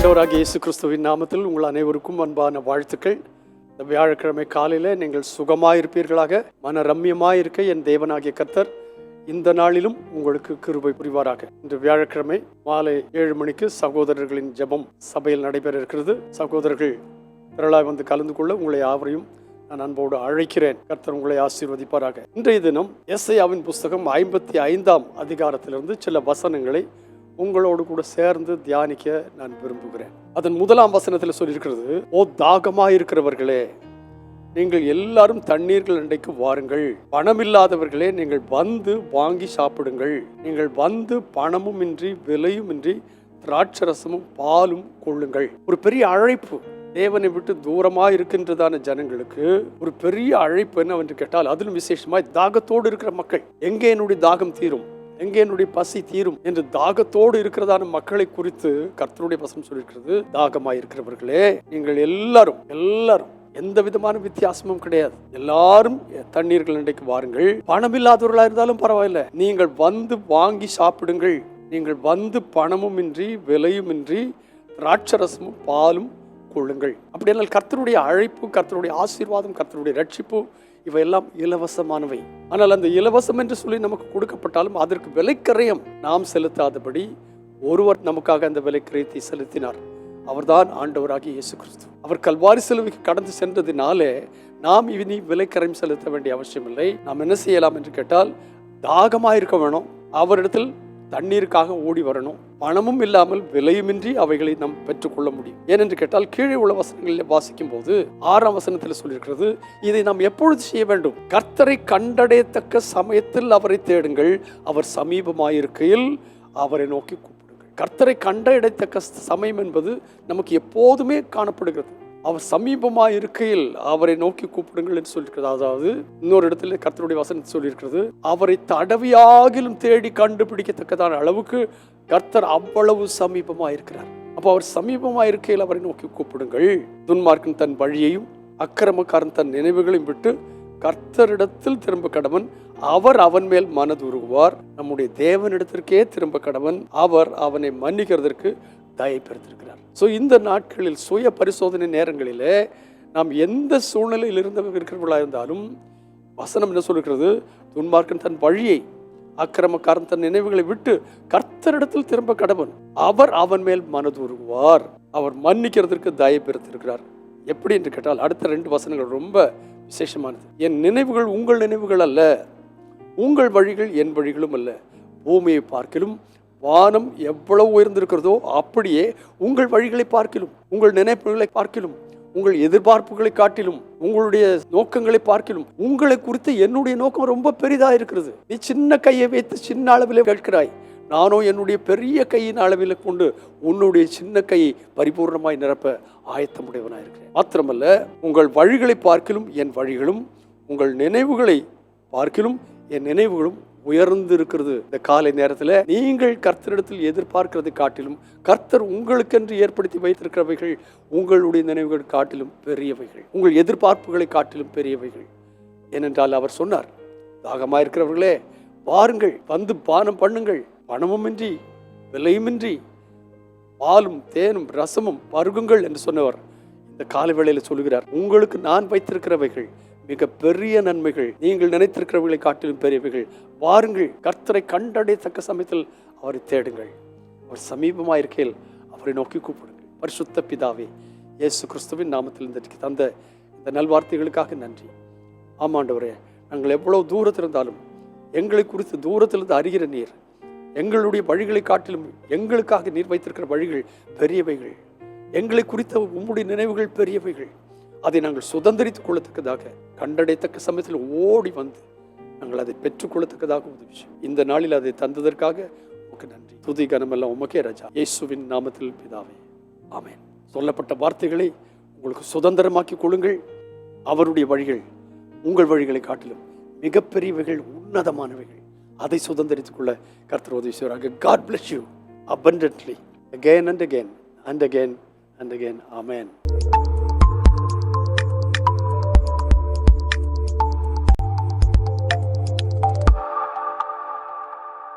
ஆண்டவராக இயேசு கிறிஸ்துவின் நாமத்தில் உங்கள் அனைவருக்கும் அன்பான வாழ்த்துக்கள். இந்த வியாழக்கிழமை காலையில் நீங்கள் சுகமாயிருப்பீர்களாக மன ரம்யமாயிருக்க என் தேவனாகிய கர்த்தர் இந்த நாளிலும் உங்களுக்கு கிருபை புரிவாராக. இன்று வியாழக்கிழமை மாலை ஏழு மணிக்கு சகோதரர்களின் ஜெபம் சபையில் நடைபெற இருக்கிறது. சகோதரர்கள் திரளாய் வந்து கலந்து கொள்ள உங்களை யாவரையும் நான் அன்போடு அழைக்கிறேன். கர்த்தர் உங்களை ஆசீர்வதிப்பாராக. இன்றைய தினம் எஸ்ஐயாவின் புஸ்தகம் ஐம்பத்தி ஐந்தாம் அதிகாரத்திலிருந்து சில வசனங்களை உங்களோடு கூட சேர்ந்து தியானிக்க நான் விரும்புகிறேன். அதன் முதலாம் வசனத்தில் சொல்லியிருக்கிறது ஓ தாகமாக இருக்கிறவர்களே நீங்கள் எல்லாரும் தண்ணீர்கள் அண்டைக்கு வாருங்கள். பணம் இல்லாதவர்களே நீங்கள் வந்து வாங்கி சாப்பிடுங்கள். நீங்கள் வந்து பணமும் இன்றி விலையும் இன்றி திராட்சரசமும் பாலும் கொள்ளுங்கள். ஒரு பெரிய அழைப்பு. தேவனை விட்டு தூரமாக இருக்கின்றதான ஜனங்களுக்கு ஒரு பெரிய அழைப்பு என்னவென்று கேட்டால் அதிலும் விசேஷமாய் தாகத்தோடு இருக்கிற மக்கள் எங்கே என்னுடைய தாகம் தீரும்? எங்கே என்னுடைய பசி தீரும் என்று தாகத்தோடு இருக்கிறதான மக்களை குறித்து கர்த்தருடைய வசனம் சொல்லியிருக்கிறது. தாகமாக இருக்கிறவர்களே நீங்கள் எல்லாரும் எல்லாரும் எந்த விதமான வித்தியாசமும் கிடையாது. எல்லாரும் தண்ணீர்கள் இன்றைக்கு வாருங்கள். பணமில்லாதவர்களா இருந்தாலும் பரவாயில்ல. நீங்கள் வந்து வாங்கி சாப்பிடுங்கள். நீங்கள் வந்து பணமும் இன்றி விலையும் இன்றி திராட்சரசமும் பாலும் கொள்ளுங்கள். அப்படியானால் கர்த்தருடைய அழைப்பு கர்த்தருடைய ஆசீர்வாதம் கர்த்தருடைய ரட்சிப்பு இவையெல்லாம் இலவசமானவை. ஆனால் அந்த இலவசம் என்று சொல்லி நமக்கு கொடுக்கப்பட்டாலும் அதற்கு விலைக்கரையம் நாம் செலுத்தாதபடி ஒருவர் நமக்காக அந்த விலைக்கரையத்தை செலுத்தினார். அவர்தான் ஆண்டவராகிய இயேசு கிறிஸ்து அவர் கல்வாரி சிலுவைக்கு கடந்து சென்றதினாலே நாம் இனி விலைக்கரையும் செலுத்த வேண்டிய அவசியமில்லை. நாம் என்ன செய்யலாம் என்று கேட்டால் தாகமாக இருக்க வேணும். அவரிடத்தில் தண்ணீருக்காக ஓடி வரணும். பணமும் இல்லாமல் விலையுமின்றி அவைகளை நாம் பெற்றுக்கொள்ள முடியும். ஏனென்று கேட்டால் கீழே உள்ள வசனங்களில் வாசிக்கும் போது ஆறாம் வசனத்தில் சொல்லியிருக்கிறது இதை நாம் எப்பொழுது செய்ய வேண்டும்? கர்த்தரை கண்டடையத்தக்க சமயத்தில் அவரை தேடுங்கள். அவர் சமீபமாயிருக்கையில் அவரை நோக்கி கூப்பிடுங்கள். கர்த்தரை கண்டடையத்தக்க சமயம் என்பது நமக்கு எப்போதுமே காணப்படுகிறது. அவர் சமீபமாக இருக்கையில் அவரை நோக்கி கூப்பிடுங்கள் என்று சொல்லியிருக்கிறது. அதாவது இன்னொரு இடத்துல கர்த்தருடைய வசனம் சொல்லியிருக்கிறது. அவரை தடவியாகிலும் தேடி கண்டுபிடிக்கத்தக்கதான அளவுக்கு கர்த்தர் அவ்வளவு சமீபமாக இருக்கிறார். அப்போ அவர் சமீபமாக இருக்கையில் அவரை நோக்கி கூப்பிடுங்கள். துன்மார்க்கன் தன் வழியையும் அக்கிரமக்காரன் தன் நினைவுகளையும் விட்டு கர்த்தரிடத்தில் திரும்ப கடவன் அவர் அவன் மேல் மனதுருகுவார். நம்முடைய தேவனிடத்திற்கே திரும்ப கடவன் அவர் அவனை மன்னிக்கிறதற்கு தயை பெருத்திருக்கிறார் ஸோ இந்த நாட்களில் சுய பரிசோதனை நேரங்களிலே நாம் எந்த சூழ்நிலையில் இருந்தவர்கள் இருக்கிறவர்களாக இருந்தாலும் வசனம் என்ன சொல்லுகிறது? துன்மார்க்கன் தன் வழியை அக்கிரமக்காரன் தன் நினைவுகளை விட்டு கர்த்தரிடத்தில் திரும்ப கடவன். அவர் அவன் மேல் மனதூருவார் அவர் மன்னிக்கிறதற்கு தயை பெருத்திருக்கிறார் எப்படி என்று கேட்டால் அடுத்த ரெண்டு வசனங்கள் ரொம்ப விசேஷமானது. என் நினைவுகள் உங்கள் நினைவுகள் அல்ல உங்கள் வழிகள் என் வழிகளும் அல்ல. பூமியை பார்க்கிலும் வானம் எவ்வளவு உயர்ந்திருக்கிறதோ அப்படியே உங்கள் வழிகளை பார்க்கிலும் உங்கள் நினைப்புகளை பார்க்கிலும் உங்கள் எதிர்பார்ப்புகளை காட்டிலும் உங்களுடைய நோக்கங்களை பார்க்கிலும் உங்களை குறித்து என்னுடைய நோக்கம் ரொம்ப பெரிதாக இருக்கிறது. நீ சின்ன கையை வைத்து சின்ன அளவில் கேட்கிறாய். நானோ என்னுடைய பெரிய கையின் அளவில் கொண்டு உன்னுடைய சின்ன கையை பரிபூர்ணமாய் நிரப்ப ஆயத்தமுடையவனாக இருக்கிறேன். மாத்திரமல்ல உங்கள் வழிகளை பார்க்கிலும் என் வழிகளும் உங்கள் நினைவுகளை பார்க்கிலும் என் நினைவுகளும் உயர்ந்து இருக்கிறது இந்த காலை நேரத்தில் நீங்கள் கர்த்தரிடத்தில் எதிர்பார்க்கிறது காட்டிலும் கர்த்தர் உங்களுக்கென்று ஏற்படுத்தி வைத்திருக்கிறவைகள் உங்களுடைய நினைவுகள் காட்டிலும் பெரியவைகள். உங்கள் எதிர்பார்ப்புகளை காட்டிலும் பெரியவைகள். ஏனென்றால் அவர் சொன்னார் தாகமாக இருக்கிறவர்களே பாருங்கள் வந்து பானம் பண்ணுங்கள். பணமுமின்றி விலையுமின்றி பாலும் தேனும் ரசமும் பருகுங்கள் என்று சொன்னவர். இந்த காலை வேளையில் சொல்லுகிறார் உங்களுக்கு நான் வைத்திருக்கிறவைகள் மிக பெரிய நன்மைகள். நீங்கள் நினைத்திருக்கிறவர்களை காட்டிலும் பெரியவைகள். வாருங்கள் கர்த்தரை கண்டடையத்தக்க சமயத்தில் அவரை தேடுங்கள். அவர் சமீபமாக இருக்கையில் அவரை நோக்கி கூப்பிடுங்கள். பரிசுத்த பிதாவே இயேசு கிறிஸ்துவின் நாமத்தில் இந்த தந்த இந்த நல்வார்த்தைகளுக்காக நன்றி. ஆமாண்டவரே நாங்கள் எவ்வளவு தூரத்தில் இருந்தாலும் எங்களை குறித்து தூரத்திலிருந்து அறிகிற நீர் எங்களுடைய வழிகளை காட்டிலும் எங்களுக்காக நீர் வைத்திருக்கிற வழிகள் பெரியவைகள். எங்களை குறித்த உம்முடைய நினைவுகள் பெரியவைகள். அதை நாங்கள் சுதந்திரித்துக் கொள்ளத்தக்கதாக கண்டடைத்தக்க சமயத்தில் ஓடி வந்து நாங்கள் அதை பெற்றுக்கொள்ளத்தக்கதாக உதவி இந்த நாளில் அதை தந்ததற்காக உமக்கு நன்றி. துதி கனமெல்லாம் உமக்கே ரஜா. இயேசுவின் நாமத்தில் பிதாவே. ஆமேன். சொல்லப்பட்ட வார்த்தைகளை உங்களுக்கு சுதந்திரமாக்கி கொள்ளுங்கள். அவருடைய வழிகள் உங்கள் வழிகளை காட்டிலும் மிகப்பெரியவைகள் உன்னதமானவைகள். அதை சுதந்திரித்துக் கொள்ள கர்த்தர் உதவி செய்வார்கள் God bless you abundantly. Again and again and again and again. Amen.